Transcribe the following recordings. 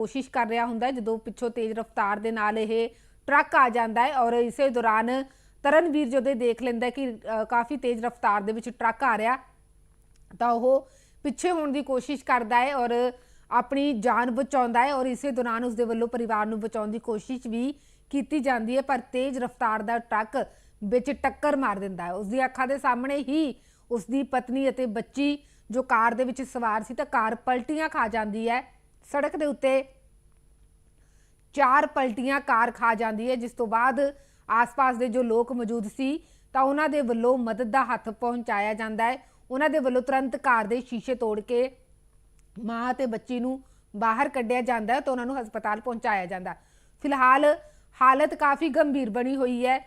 ਕੋਸ਼ਿਸ਼ ਕਰ ਰਿਹਾ ਹੁੰਦਾ ਜਦੋਂ ਪਿੱਛੋਂ ਤੇਜ਼ ਰਫ਼ਤਾਰ ਦੇ ਨਾਲ ਇਹ ਟਰੱਕ ਆ ਜਾਂਦਾ ਹੈ ਔਰ ਇਸੇ ਦੌਰਾਨ ਤਰਨਵੀਰ ਜਦੋਂ ਇਹ ਦੇਖ ਲੈਂਦਾ ਕਿ ਕਾਫੀ ਤੇਜ਼ ਰਫ਼ਤਾਰ ਦੇ ਵਿੱਚ ਟਰੱਕ ਆ ਰਿਹਾ। ਤਾਂ ਉਹ ਪਿੱਛੇ ਹੋਣ ਦੀ ਕੋਸ਼ਿਸ਼ ਕਰਦਾ ਹੈ ਔਰ ਆਪਣੀ ਜਾਨ ਬਚਾਉਂਦਾ ਹੈ ਔਰ ਇਸੇ ਦੌਰਾਨ ਉਸਦੇ ਵੱਲੋਂ ਪਰਿਵਾਰ ਨੂੰ ਬਚਾਉਣ ਦੀ ਕੋਸ਼ਿਸ਼ ਵੀ ਕੀਤੀ ਜਾਂਦੀ ਹੈ, ਪਰ ਤੇਜ਼ ਰਫ਼ਤਾਰ ਦਾ ਟਰੱਕ ਵਿੱਚ ਟੱਕਰ ਮਾਰ ਦਿੰਦਾ ਹੈ। ਉਸ ਉਸਦੀ ਅੱਖਾਂ ਦੇ ਸਾਹਮਣੇ ਹੀ ਉਸਦੀ ਪਤਨੀ ਅਤੇ ਬੱਚੀ ਜੋ ਕਾਰ ਦੇ ਵਿੱਚ ਸਵਾਰ ਸੀ ਤਾਂ ਕਾਰ ਪਲਟੀਆਂ ਖਾ ਜਾਂਦੀ ਹੈ। ਸੜਕ ਦੇ ਉੱਤੇ ਚਾਰ ਪਲਟੀਆਂ ਕਾਰ ਖਾ ਜਾਂਦੀ ਹੈ, ਜਿਸ ਤੋਂ ਬਾਅਦ ਆਸ-ਪਾਸ ਦੇ ਜੋ ਲੋਕ ਮੌਜੂਦ ਸੀ, ਤਾਂ ਉਹਨਾਂ ਦੇ ਵੱਲੋਂ ਮਦਦ ਦਾ ਹੱਥ ਪਹੁੰਚਾਇਆ ਜਾਂਦਾ ਹੈ। ਉਹਨਾਂ ਦੇ ਵੱਲੋਂ ਤੁਰੰਤ ਕਾਰ ਦੇ ਸ਼ੀਸ਼ੇ ਤੋੜ ਕੇ ਮਾਂ ਤੇ ਬੱਚੀ ਨੂੰ ਬਾਹਰ ਕੱਢਿਆ ਜਾਂਦਾ ਹੈ ਤਾਂ ਉਹਨਾਂ ਨੂੰ ਹਸਪਤਾਲ ਪਹੁੰਚਾਇਆ ਜਾਂਦਾ। ਫਿਲਹਾਲ ਹਾਲਤ ਕਾਫੀ ਗੰਭੀਰ ਬਣੀ ਹੋਈ ਹੈ।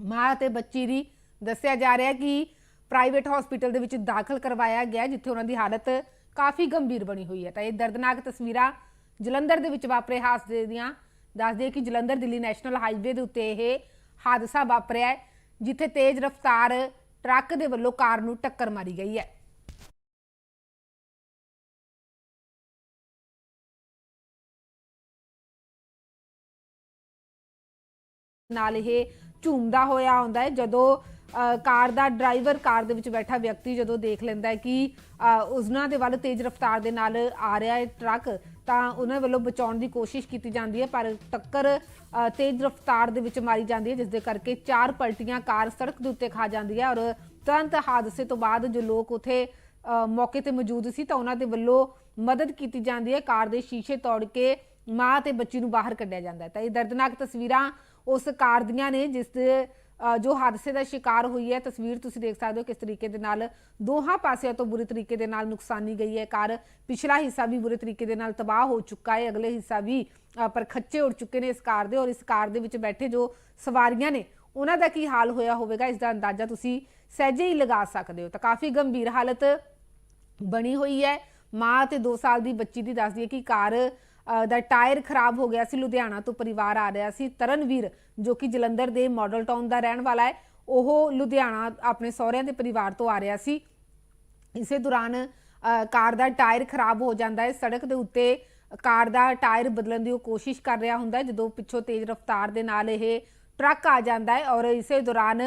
ਮਾਂ ਤੇ ਬੱਚੀ ਦੀ ਦੱਸਿਆ ਜਾ ਰਿਹਾ ਹੈ ਕਿ ਪ੍ਰਾਈਵੇਟ ਹਸਪੀਟਲ ਦੇ ਵਿੱਚ ਦਾਖਲ ਕਰਵਾਇਆ ਗਿਆ ਜਿੱਥੇ ਉਹਨਾਂ ਦੀ ਹਾਲਤ ਕਾਫੀ ਗੰਭੀਰ ਬਣੀ ਹੋਈ ਹੈ। ਤਾਂ ਇਹ ਦਰਦਨਾਕ ਤਸਵੀਰਾਂ ਜਲੰਧਰ ਦੇ ਵਿੱਚ ਵਾਪਰੇ ਹਾਦਸੇ ਦੀਆਂ ਦੱਸਦੇ ਕਿ ਜਲੰਧਰ ਦਿੱਲੀ ਨੈਸ਼ਨਲ ਹਾਈਵੇ ਦੇ ਉੱਤੇ ਇਹ ਹਾਦਸਾ ਵਾਪਰਿਆ ਹੈ, ਜਿੱਥੇ ਤੇਜ਼ ਰਫ਼ਤਾਰ ਟਰੱਕ ਦੇ ਵੱਲੋਂ ਕਾਰ ਨੂੰ ਟੱਕਰ ਮਾਰੀ ਗਈ ਹੈ। ਨਾਲ ਇਹ ਝੂਮਦਾ ਹੋਇਆ ਹੁੰਦਾ ਹੈ, ਜਦੋਂ ਕਾਰ ਦਾ ਡਰਾਈਵਰ ਕਾਰ ਦੇ ਵਿੱਚ ਬੈਠਾ ਵਿਅਕਤੀ ਜਦੋਂ ਦੇਖ ਲੈਂਦਾ ਹੈ ਕਿ ਉਸਨਾਂ ਦੇ ਵੱਲ ਤੇਜ਼ ਰਫ਼ਤਾਰ ਦੇ ਨਾਲ ਆ ਰਿਹਾ ਹੈ ਟਰੱਕ ਤਾਂ ਉਹਨਾਂ ਵੱਲੋਂ ਬਚਾਉਣ ਦੀ ਕੋਸ਼ਿਸ਼ ਕੀਤੀ ਜਾਂਦੀ ਹੈ ਪਰ ਟੱਕਰ ਤੇਜ਼ ਰਫ਼ਤਾਰ ਦੇ ਵਿੱਚ ਮਾਰੀ ਜਾਂਦੀ ਹੈ ਜਿਸ ਦੇ ਕਰਕੇ ਚਾਰ ਪਲਟੀਆਂ ਕਾਰ ਸੜਕ ਦੇ ਉੱਤੇ ਖਾ ਜਾਂਦੀ ਹੈ ਔਰ ਤੁਰੰਤ ਹਾਦਸੇ ਤੋਂ ਬਾਅਦ ਜੋ ਲੋਕ ਉਥੇ ਅ, ਮੌਕੇ ਤੇ ਮੌਜੂਦ ਸੀ ਤਾਂ ਉਹਨਾਂ ਦੇ ਵੱਲੋਂ ਮਦਦ ਕੀਤੀ ਜਾਂਦੀ ਹੈ ਕਾਰ ਦੇ ਸ਼ੀਸ਼ੇ ਤੋੜ ਕੇ ਮਾਂ ਤੇ ਬੱਚੀ ਨੂੰ ਬਾਹਰ ਕੱਢਿਆ ਜਾਂਦਾ ਹੈ। ਤਾਂ ਇਹ ਦਰਦਨਾਕ ਤਸਵੀਰਾਂ ਉਸ ਕਾਰ ਦੀਆਂ ਨੇ ਜਿਸ ਜੋ ਹਾਦਸੇ ਦਾ ਸ਼ਿਕਾਰ ਹੋਈ ਹੈ, ਤਸਵੀਰ ਤੁਸੀਂ ਦੇਖ ਸਕਦੇ ਹੋ ਕਿਸ ਤਰੀਕੇ ਦੇ ਨਾਲ ਦੋਹਾਂ ਪਾਸਿਆਂ ਤੋਂ ਬੁਰੀ ਤਰੀਕੇ ਦੇ ਨਾਲ ਨੁਕਸਾਨੀ ਗਈ ਹੈ। ਕਾਰ ਪਿਛਲਾ ਹਿੱਸਾ ਵੀ ਬੁਰੇ ਤਰੀਕੇ ਦੇ ਨਾਲ ਤਬਾਹ ਹੋ ਚੁੱਕਾ ਹੈ, ਅਗਲੇ ਹਿੱਸਾ ਵੀ ਪਰ ਖੱਚੇ ਉੱਡ ਚੁੱਕੇ ਨੇ ਇਸ ਕਾਰ ਦੇ ਔਰ ਇਸ ਕਾਰ ਦੇ ਵਿੱਚ ਬੈਠੇ ਜੋ ਸਵਾਰੀਆਂ ਨੇ, ਉਹਨਾਂ ਦਾ ਕੀ ਹਾਲ ਹੋਇਆ ਹੋਵੇਗਾ? ਇਸ ਦਾ ਅੰਦਾਜ਼ਾ ਤੁਸੀਂ ਸਹਿਜੇ ਹੀ ਲਗਾ ਸਕਦੇ ਹੋ। ਤਾਂ ਕਾਫੀ ਗੰਭੀਰ ਹਾਲਤ ਬਣੀ ਹੋਈ ਹੈ। ਮਾਂ ਤੇ 2 ਸਾਲ ਦੀ ਬੱਚੀ ਦੀ ਦੱਸਦੀ ਹੈ ਕਿ ਕਾਰ ਦਾ ਟਾਇਰ ਖਰਾਬ ਹੋ ਗਿਆ ਸੀ, ਲੁਧਿਆਣਾ ਤੋਂ ਪਰਿਵਾਰ ਆ ਰਿਹਾ ਸੀ। ਤਰਨਵੀਰ, ਜੋ ਕਿ ਜਲੰਧਰ ਦੇ ਮਾਡਲ ਟਾਊਨ ਦਾ ਰਹਿਣ ਵਾਲਾ ਹੈ, ਉਹ ਲੁਧਿਆਣਾ ਆਪਣੇ ਸਹੁਰਿਆਂ ਦੇ ਪਰਿਵਾਰ ਤੋਂ ਆ ਰਿਹਾ ਸੀ। ਇਸੇ ਦੌਰਾਨ ਕਾਰ ਦਾ ਟਾਇਰ ਖਰਾਬ ਹੋ ਜਾਂਦਾ ਹੈ। ਸੜਕ ਦੇ ਉੱਤੇ ਕਾਰ ਦਾ ਟਾਇਰ ਬਦਲਣ ਦੀ ਉਹ ਕੋਸ਼ਿਸ਼ ਕਰ ਰਿਹਾ ਹੁੰਦਾ ਹੈ, ਜਦੋਂ ਪਿੱਛੋਂ ਤੇਜ਼ ਰਫ਼ਤਾਰ ਦੇ ਨਾਲ ਇਹ ਟਰੱਕ ਆ ਜਾਂਦਾ ਹੈ ਔਰ ਇਸੇ ਦੌਰਾਨ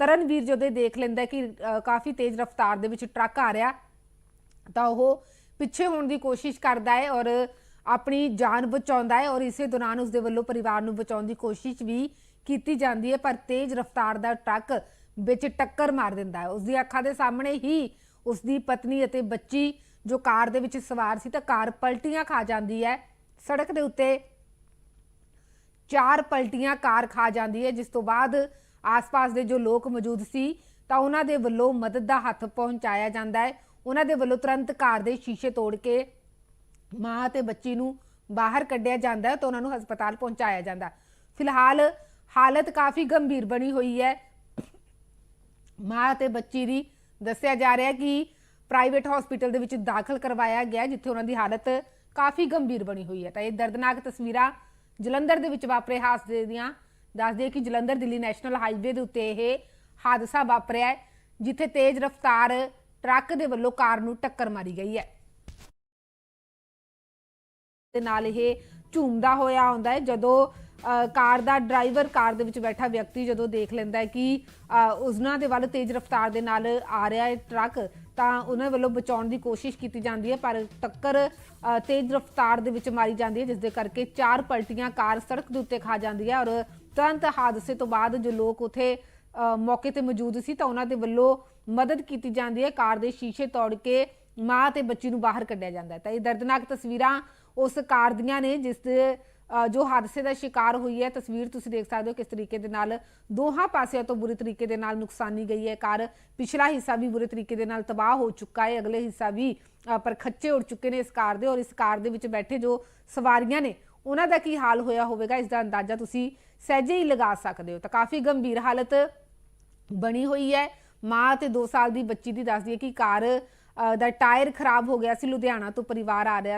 ਤਰਨਵੀਰ ਜਦੋਂ ਇਹ ਦੇਖ ਲੈਂਦਾ ਕਿ ਕਾਫੀ ਤੇਜ਼ ਰਫ਼ਤਾਰ ਦੇ ਵਿੱਚ ਟਰੱਕ ਆ ਰਿਹਾ, ਤਾਂ ਉਹ ਪਿੱਛੇ ਹੋਣ ਦੀ ਕੋਸ਼ਿਸ਼ ਕਰਦਾ ਹੈ ਔਰ ਆਪਣੀ ਜਾਨ ਬਚਾਉਂਦਾ ਹੈ ਔਰ ਇਸੇ ਦੌਰਾਨ ਉਸਦੇ ਵੱਲੋਂ ਪਰਿਵਾਰ ਨੂੰ ਬਚਾਉਣ ਦੀ ਕੋਸ਼ਿਸ਼ ਵੀ ਕੀਤੀ ਜਾਂਦੀ ਹੈ, ਪਰ ਤੇਜ਼ ਰਫ਼ਤਾਰ ਦਾ ਟਰੱਕ ਵਿੱਚ ਟੱਕਰ ਮਾਰ ਦਿੰਦਾ ਹੈ। ਉਸ ਉਸਦੀ ਅੱਖਾਂ ਦੇ ਸਾਹਮਣੇ ਹੀ ਉਸਦੀ ਪਤਨੀ ਅਤੇ ਬੱਚੀ ਜੋ ਕਾਰ ਦੇ ਵਿੱਚ ਸਵਾਰ ਸੀ ਤਾਂ ਕਾਰ ਪਲਟੀਆਂ ਖਾ ਜਾਂਦੀ ਹੈ। ਸੜਕ ਦੇ ਉੱਤੇ ਚਾਰ ਪਲਟੀਆਂ ਕਾਰ ਖਾ ਜਾਂਦੀ ਹੈ, ਜਿਸ ਤੋਂ ਬਾਅਦ ਆਸ-ਪਾਸ ਦੇ ਜੋ ਲੋਕ ਮੌਜੂਦ ਸੀ ਤਾਂ ਉਹਨਾਂ ਦੇ ਵੱਲੋਂ ਮਦਦ ਦਾ ਹੱਥ ਪਹੁੰਚਾਇਆ ਜਾਂਦਾ ਹੈ। ਉਹਨਾਂ ਦੇ ਵੱਲੋਂ ਤੁਰੰਤ ਕਾਰ ਦੇ ਸ਼ੀਸ਼ੇ ਤੋੜ ਕੇ ਮਾਂ ਤੇ ਬੱਚੀ ਨੂੰ ਬਾਹਰ ਕੱਢਿਆ ਜਾਂਦਾ ਹੈ ਤਾਂ ਉਹਨਾਂ ਨੂੰ ਹਸਪਤਾਲ ਪਹੁੰਚਾਇਆ ਜਾਂਦਾ ਫਿਲਹਾਲ ਹਾਲਤ ਕਾਫੀ ਗੰਭੀਰ ਬਣੀ ਹੋਈ ਹੈ। ਮਾਂ ਤੇ ਬੱਚੀ ਦੀ ਦੱਸਿਆ ਜਾ ਰਿਹਾ ਕਿ ਪ੍ਰਾਈਵੇਟ ਹਸਪੀਟਲ ਦੇ ਵਿੱਚ ਦਾਖਲ ਕਰਵਾਇਆ ਗਿਆ ਜਿੱਥੇ ਉਹਨਾਂ ਦੀ ਹਾਲਤ ਕਾਫੀ ਗੰਭੀਰ ਬਣੀ ਹੋਈ ਹੈ। ਤਾਂ ਇਹ ਦਰਦਨਾਕ ਤਸਵੀਰਾਂ ਜਲੰਧਰ ਦੇ ਵਿੱਚ ਵਾਪਰੇ, ਹਾਦਸੇ ਦੀਆਂ ਦੱਸਦੇ ਕਿ ਜਲੰਧਰ ਦਿੱਲੀ ਨੈਸ਼ਨਲ ਹਾਈਵੇ ਦੇ ਉੱਤੇ ਇਹ ਹਾਦਸਾ ਵਾਪਰਿਆ ਜਿੱਥੇ ਤੇਜ਼ ਰਫ਼ਤਾਰ ਟਰੱਕ ਦੇ ਵੱਲੋਂ ਕਾਰ ਨੂੰ ਟੱਕਰ ਮਾਰੀ ਗਈ ਹੈ। ਦੇ ਨਾਲ ਇਹ ਝੂਮਦਾ ਹੋਇਆ ਆਉਂਦਾ ਹੈ। ਜਦੋਂ ਕਾਰ ਦਾ ਡਰਾਈਵਰ ਕਾਰ ਦੇ ਵਿੱਚ ਬੈਠਾ ਵਿਅਕਤੀ ਜਦੋਂ ਦੇਖ ਲੈਂਦਾ ਹੈ ਕਿ ਉਸਨਾਂ ਦੇ ਵੱਲ ਤੇਜ਼ ਰਫ਼ਤਾਰ ਦੇ ਨਾਲ ਆ ਰਿਹਾ ਹੈ ਟਰੱਕ, ਤਾਂ ਉਹਨਾਂ ਵੱਲੋਂ ਬਚਾਉਣ ਦੀ ਕੋਸ਼ਿਸ਼ ਕੀਤੀ ਜਾਂਦੀ ਹੈ, ਪਰ ਟੱਕਰ ਤੇਜ਼ ਰਫ਼ਤਾਰ ਦੇ ਵਿੱਚ ਮਾਰੀ ਜਾਂਦੀ ਹੈ ਜਿਸ ਦੇ ਕਰਕੇ ਚਾਰ ਪਲਟੀਆਂ ਕਾਰ ਸੜਕ ਦੇ ਉੱਤੇ ਖਾ ਜਾਂਦੀ ਹੈ ਔਰ ਤੁਰੰਤ ਹਾਦਸੇ ਤੋਂ ਬਾਅਦ ਜੋ ਲੋਕ ਉਥੇ ਮੌਕੇ ਤੇ ਮੌਜੂਦ ਸੀ, ਤਾਂ ਉਹਨਾਂ ਦੇ ਵੱਲੋਂ ਮਦਦ ਕੀਤੀ ਜਾਂਦੀ ਹੈ। ਕਾਰ ਦੇ ਸ਼ੀਸ਼ੇ ਤੋੜ ਕੇ ਮਾਂ ਤੇ ਬੱਚੀ ਨੂੰ ਬਾਹਰ ਕੱਢਿਆ ਜਾਂਦਾ ਹੈ। ਤਾਂ ਇਹ ਦਰਦਨਾਕ ਤਸਵੀਰਾਂ ਉਸ ਕਾਰ ਦੀਆਂ ਨੇ, ਜਿਸ ਦੇ ਜੋ ਹਾਦਸੇ ਦਾ ਸ਼ਿਕਾਰ ਹੋਈ ਹੈ, ਤਸਵੀਰ ਤੁਸੀਂ ਦੇਖ ਸਕਦੇ ਹੋ ਕਿਸ ਤਰੀਕੇ ਦੇ ਨਾਲ ਦੋਹਾਂ ਪਾਸਿਆਂ ਤੋਂ ਬੁਰੀ ਤਰੀਕੇ ਦੇ ਨਾਲ ਨੁਕਸਾਨੀ ਗਈ ਹੈ। ਕਾਰ ਪਿਛਲਾ ਹਿੱਸਾ ਵੀ ਬੁਰੇ ਤਰੀਕੇ ਦੇ ਨਾਲ ਤਬਾਹ ਹੋ ਚੁੱਕਾ ਹੈ, ਅਗਲੇ ਹਿੱਸਾ ਵੀ ਪਰ ਖੱਚੇ ਉੱਡ ਚੁੱਕੇ ਨੇ ਇਸ ਕਾਰ ਦੇ ਔਰ ਇਸ ਕਾਰ ਦੇ ਵਿੱਚ ਬੈਠੇ ਜੋ ਸਵਾਰੀਆਂ ਨੇ, ਉਹਨਾਂ ਦਾ ਕੀ ਹਾਲ ਹੋਇਆ ਹੋਵੇਗਾ, ਇਸ ਦਾ ਅੰਦਾਜ਼ਾ ਤੁਸੀਂ ਸਹਿਜੇ ਹੀ ਲਗਾ ਸਕਦੇ ਹੋ। ਤਾਂ ਕਾਫੀ ਗੰਭੀਰ ਹਾਲਤ ਬਣੀ ਹੋਈ ਹੈ। ਮਾਂ ਤੇ 2 ਸਾਲ ਦੀ ਬੱਚੀ ਦੀ ਦੱਸਦੀ ਹੈ ਕਿ ਕਾਰ ਦਾ ਟਾਇਰ ਖਰਾਬ ਹੋ ਗਿਆ ਸੀ, ਲੁਧਿਆਣਾ ਤੋਂ ਪਰਿਵਾਰ ਆ ਰਿਹਾ